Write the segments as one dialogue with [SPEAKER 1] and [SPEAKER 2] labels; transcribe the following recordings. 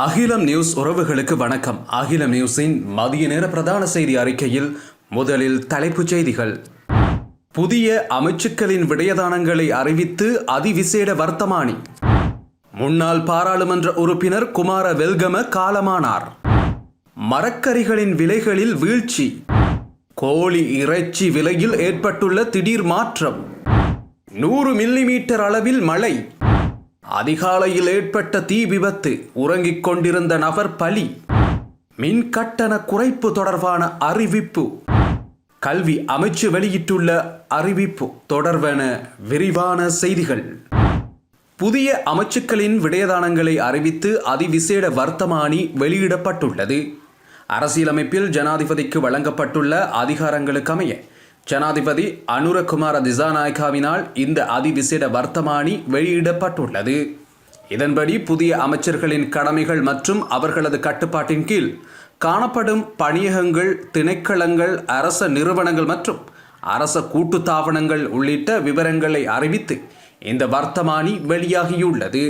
[SPEAKER 1] அகிலம் நியூஸ் உறவுகளுக்கு வணக்கம். அகிலம் நியூஸின் மதிய நேர பிரதான செய்தி அறிக்கையில் முதலில் தலைப்புச் செய்திகள். புதிய அமைச்சுக்களின் விடயதானங்களை அறிவித்து அதிவிசேட வர்த்தமானி. முன்னாள் பாராளுமன்ற உறுப்பினர் குமார வெல்கம காலமானார். மரக்கறிகளின் விலைகளில் வீழ்ச்சி. கோழி இறைச்சி விலையில் ஏற்பட்டுள்ள திடீர் மாற்றம். நூறு மில்லிமீட்டர் அளவில் மழை. அதிகாலையில் ஏற்பட்ட தீ விபத்து உறங்கிக் கொண்டிருந்த நபர் பலி மின் கட்டண குறைப்பு தொடர்பான அறிவிப்பு. கல்வி அமைச்சு வெளியிட்டுள்ள அறிவிப்பு தொடர்பான விரிவான செய்திகள். புதிய அமைச்சுக்களின் விடயதானங்களை அறிவித்து அதிவிசேட வர்த்தமானி வெளியிடப்பட்டுள்ளது. அரசியலமைப்பில் ஜனாதிபதிக்கு வழங்கப்பட்டுள்ள அதிகாரங்களுக்கமைய ஜனாதிபதி அனுரகுமார திசாநாயக்காவினால் இந்த அதிவிசேட வர்த்தமானி வெளியிடப்பட்டுள்ளது. இதன்படி புதிய அமைச்சர்களின் கடமைகள் மற்றும் அவர்களது கட்டுப்பாட்டின் கீழ் காணப்படும் பணியகங்கள் திணைக்களங்கள் அரச நிறுவனங்கள் மற்றும் அரச கூட்டுத்தாபனங்கள் உள்ளிட்ட விவரங்களை அறிவித்து இந்த வர்த்தமானி வெளியாகியுள்ளது.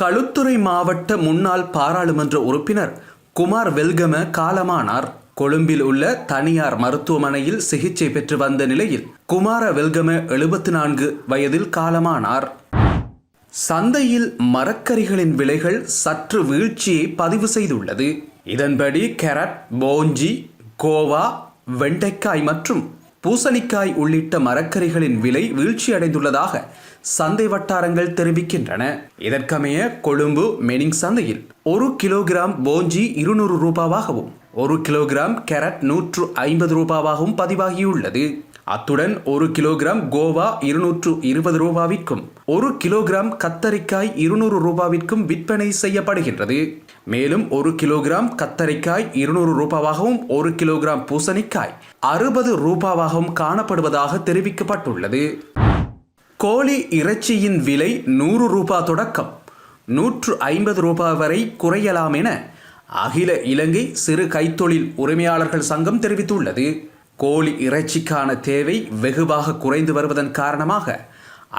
[SPEAKER 1] களுத்துறை மாவட்ட முன்னாள் பாராளுமன்ற உறுப்பினர் குமார் வெல்கம காலமானார். கொழும்பில் உள்ள தனியார் மருத்துவமனையில் சிகிச்சை பெற்று வந்த நிலையில் குமார வெல்கம எழுபத்தி நான்கு வயதில் காலமானார். சந்தையில் மரக்கறிகளின் விலைகள் சற்று வீழ்ச்சியை பதிவு செய்துள்ளது. இதன்படி கேரட் போஞ்சி கோவா வெண்டைக்காய் மற்றும் பூசணிக்காய் உள்ளிட்ட மரக்கறிகளின் விலை வீழ்ச்சியடைந்துள்ளதாக சந்தை வட்டாரங்கள் தெரிவிக்கின்றன. இதற்கமைய கொழும்பு மெனிங் சந்தையில் ஒரு கிலோகிராம் போஞ்சி இருநூறு ரூபாவாகவும் ஒரு கிலோகிராம் கேரட் நூற்று ஐம்பது ரூபாவாகவும் பதிவாகியுள்ளது. அத்துடன் ஒரு கிலோகிராம் கோவா இருநூற்று இருபது ரூபாவிற்கும் ஒரு கிலோகிராம் கத்தரிக்காய் இருநூறு ரூபாவிற்கும் விற்பனை செய்யப்படுகின்றது. மேலும் ஒரு கிலோகிராம் கத்தரிக்காய் இருநூறு ரூபாவாகவும் ஒரு கிலோகிராம் பூசணிக்காய் அறுபது ரூபாவாகவும் காணப்படுவதாக தெரிவிக்கப்பட்டுள்ளது. கோழி இறைச்சியின் விலை நூறு ரூபாய் தொடக்கம். நூற்று ஐம்பது ரூபாய் வரை குறையலாம் என அகில இலங்கை சிறு கைத்தொழில் உரிமையாளர்கள் சங்கம் தெரிவித்துள்ளது. கோழி இறைச்சிக்கான தேவை வெகுவாக குறைந்து வருவதன் காரணமாக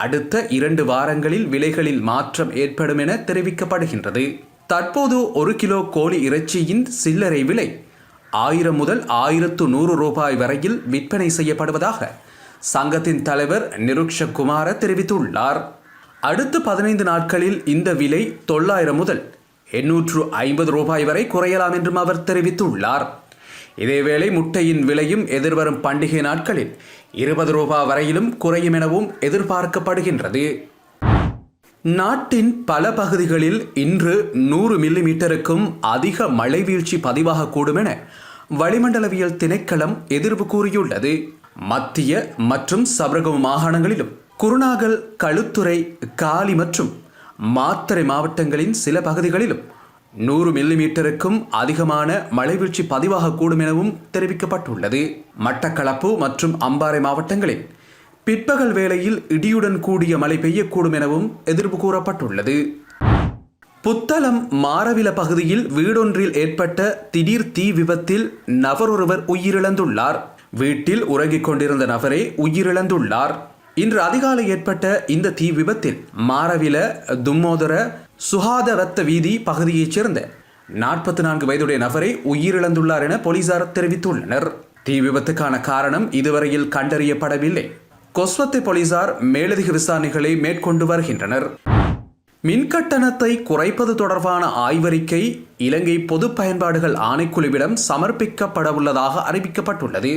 [SPEAKER 1] அடுத்த இரண்டு வாரங்களில் விலைகளில் மாற்றம் ஏற்படும் என தெரிவிக்கப்படுகின்றது. தற்போது ஒரு கிலோ கோழி இறைச்சியின் சில்லறை விலை ஆயிரம் முதல் ஆயிரத்து நூறு ரூபாய் வரையில் விற்பனை செய்யப்படுவதாக சங்கத்தின் தலைவர் நிருக்ஷ குமார தெரிவித்துள்ளார். அடுத்த பதினைந்து நாட்களில் இந்த விலை தொள்ளாயிரம் முதல் எண்ணூற்று ஐம்பது ரூபாய் வரை குறையலாம் என்றும் அவர் தெரிவித்துள்ளார். இதேவேளை முட்டையின் விலையும் எதிர்வரும் பண்டிகை நாட்களில் இருபது ரூபாய் வரையிலும் குறையும் எனவும் எதிர்பார்க்கப்படுகின்றது. நாட்டின் பல பகுதிகளில் இன்று நூறு மில்லிமீட்டருக்கும் அதிக மழை வீழ்ச்சி பதிவாகக்கூடும் என வளிமண்டலவியல் திணைக்களம் எதிர்ப்பு கூறியுள்ளது. மத்திய மற்றும் சபரகம் மாகாணங்களிலும் குருநாகல் களுத்துறை காலி மற்றும் மாத்தறை மாவட்டங்களின் சில பகுதிகளிலும் நூறு மில்லிமீட்டருக்கும் அதிகமான மழைவீழ்ச்சி பதிவாகக்கூடும் எனவும் தெரிவிக்கப்பட்டுள்ளது. மட்டக்களப்பு மற்றும் அம்பாறை மாவட்டங்களில் பிற்பகல் வேளையில் இடியுடன் கூடிய மழை பெய்யக்கூடும் எனவும் எதிர்ப்பு கூறப்பட்டுள்ளது. புத்தளம் மாரவில பகுதியில் வீடொன்றில் ஏற்பட்ட திடீர் தீ விபத்தில் நபர் ஒருவர் உயிரிழந்துள்ளார். வீட்டில் உறங்கிக் கொண்டிருந்த நபரே உயிரிழந்துள்ளார். இன்று அதிகாலை ஏற்பட்ட இந்த தீ விபத்தில் மாரவில தும்மோதர சுகாதரத்த வீதி பகுதியைச் சேர்ந்த நாற்பத்தி நான்கு வயதுடைய நபரை உயிரிழந்துள்ளார் என போலீசார் தெரிவித்துள்ளனர். தீ விபத்துக்கான காரணம் இதுவரையில் கண்டறியப்படவில்லை. கொஸ்வத்தை போலீசார் மேலதிக விசாரணைகளை மேற்கொண்டு வருகின்றனர். மின்கட்டணத்தை குறைப்பது தொடர்பான ஆய்வறிக்கை இலங்கை பொது பயன்பாடுகள் ஆணைக்குழுவிடம் சமர்ப்பிக்கப்படவுள்ளதாக அறிவிக்கப்பட்டுள்ளது.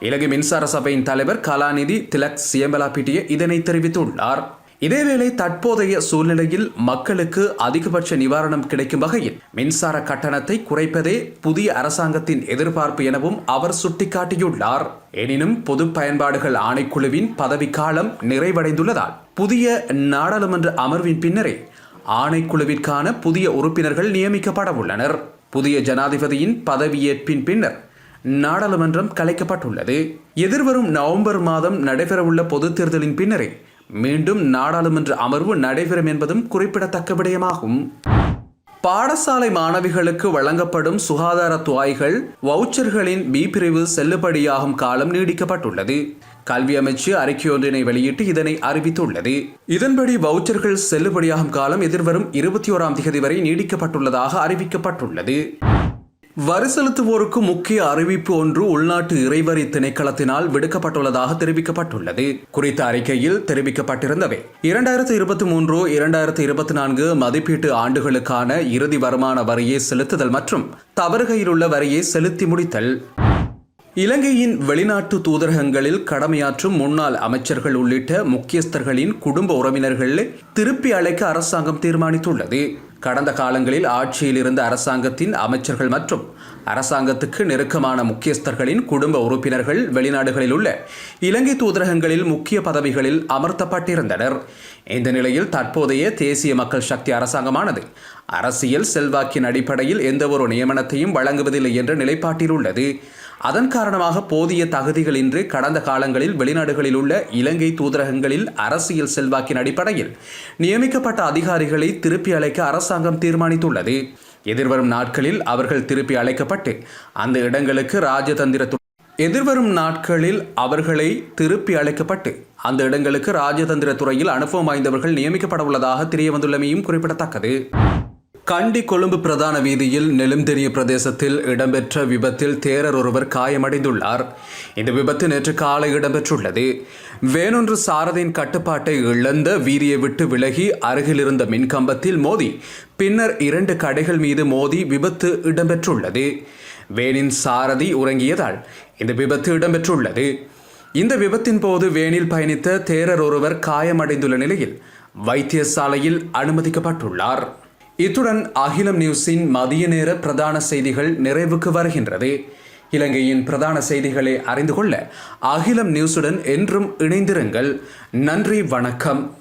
[SPEAKER 1] இலங்கை மின்சார சபையின் தலைவர் கலாநிதி திலக் சியம்பலாபிட்டிய இதனை தெரிவித்துள்ளார். இதேவேளை தற்போதைய சூழ்நிலையில் மக்களுக்கு அதிகபட்ச நிவாரணம் கிடைக்கும் வகையில் மின்சார கட்டணத்தை குறைப்பதே புதிய அரசாங்கத்தின் எதிர்பார்ப்பு எனவும் அவர் சுட்டிக்காட்டியுள்ளார். எனினும் பொது பயன்பாடுகள் ஆணைக்குழுவின் பதவிக்காலம் நிறைவடைந்துள்ளதால் புதிய நாடாளுமன்ற அமர்வின் பின்னரே ஆணைக்குழுவிற்கான புதிய உறுப்பினர்கள் நியமிக்கப்பட உள்ளனர். புதிய ஜனாதிபதியின் பதவியேற்பின் பின்னர் நாடாளுமன்றம் கலைக்கப்பட்டுள்ளது. எதிர்வரும் நவம்பர் மாதம் நடைபெறவுள்ள பொதுத் தேர்தலின் பின்னரே மீண்டும் நாடாளுமன்ற அமர்வு நடைபெறும் என்பதும் குறிப்பிடத்தக்க விடயமாகும். பாடசாலை மாணவிகளுக்கு வழங்கப்படும் சுகாதார துவாய்கள் வவுச்சர்களின் பி பிரிவு செல்லுபடியாகும் காலம் நீடிக்கப்பட்டுள்ளது. கல்வி அமைச்சு அறிக்கையொன்றினை வெளியிட்டு இதனை அறிவித்துள்ளது. இதன்படி வவுச்சர்கள் செல்லுபடியாகும் காலம் எதிர்வரும் இருபத்தி ஓராம் தேதி வரை நீடிக்கப்பட்டுள்ளதாக அறிவிக்கப்பட்டுள்ளது. வரி செலுத்துவோருக்கு முக்கிய அறிவிப்பு ஒன்று உள்நாட்டு இறைவரி திணைக்களத்தினால் விடுக்கப்பட்டுள்ளதாக தெரிவிக்கப்பட்டுள்ளது. குறித்த அறிக்கையில் தெரிவிக்கப்பட்டிருந்தவை. இரண்டாயிரத்து இருபத்தி மூன்று இரண்டாயிரத்து இருபத்தி நான்கு மதிப்பீட்டு ஆண்டுகளுக்கான இறுதி வருமான வரியை செலுத்துதல் மற்றும் தவறுகையில் உள்ள வரியை செலுத்தி முடித்தல். இலங்கையின் வெளிநாட்டு தூதரகங்களில் கடமையாற்றும் முன்னாள் அமைச்சர்கள் உள்ளிட்ட முக்கியஸ்தர்களின் குடும்ப உறவினர்களை திருப்பி அழைக்க அரசாங்கம் தீர்மானித்துள்ளது. கடந்த காலங்களில் ஆட்சியில் இருந்த அரசாங்கத்தின் அமைச்சர்கள் மற்றும் அரசாங்கத்துக்கு நெருக்கமான முக்கியஸ்தர்களின் குடும்ப உறுப்பினர்கள் வெளிநாடுகளில் உள்ள இலங்கை தூதரகங்களில் முக்கிய பதவிகளில் அமர்த்தப்பட்டிருந்தனர். இந்த நிலையில் தற்போதைய தேசிய மக்கள் சக்தி அரசாங்கமானது அரசியல் செல்வாக்கின் அடிப்படையில் எந்தவொரு நியமனத்தையும் வழங்குவதில்லை என்ற நிலைப்பாட்டில் உள்ளது. அதன் காரணமாக போதிய தகுதிகளின்றி கடந்த காலங்களில் வெளிநாடுகளில் உள்ள இலங்கை தூதரகங்களில் அரசியல் செல்வாக்கின் அடிப்படையில் நியமிக்கப்பட்ட அதிகாரிகளை திருப்பி அழைக்க அரசாங்கம் தீர்மானித்துள்ளது. எதிர்வரும் நாட்களில் அவர்கள் திருப்பி அழைக்கப்பட்டு அந்த இடங்களுக்கு ராஜதந்திர எதிர்வரும் நாட்களில் அவர்களை திருப்பி அழைக்கப்பட்டு அந்த இடங்களுக்கு ராஜதந்திர துறையில் அனுபவம் வாய்ந்தவர்கள் நியமிக்கப்பட உள்ளதாக தெரிய வந்துள்ளமையும் குறிப்பிடத்தக்கது. கண்டி கொழும்பு பிரதான வீதியில் நெலும்தெரிய பிரதேசத்தில் இடம்பெற்ற விபத்தில் தேரர் ஒருவர் காயமடைந்துள்ளார். இந்த விபத்து நேற்று காலை இடம்பெற்றுள்ளது. வேறொன்று சாரதியின் கட்டுப்பாட்டை இழந்த வீதியை விட்டு விலகி அருகிலிருந்த மின்கம்பத்தில் மோதி பின்னர் இரண்டு கடைகள் மீது மோதி விபத்து இடம்பெற்றுள்ளது. வேனின் சாரதி உறங்கியதால் இந்த விபத்து இடம்பெற்றுள்ளது. இந்த விபத்தின் போது வேனில் பயணித்த தேரர் ஒருவர் காயமடைந்துள்ள நிலையில் வைத்தியசாலையில் அனுமதிக்கப்பட்டுள்ளார். இத்துடன் அகிலம் நியூஸின் மதிய நேர பிரதான செய்திகள் நிறைவுக்கு வருகின்றது. இலங்கையின் பிரதான செய்திகளை அறிந்து கொள்ள அகிலம் நியூஸுடன் என்றும் இணைந்திருங்கள். நன்றி வணக்கம்.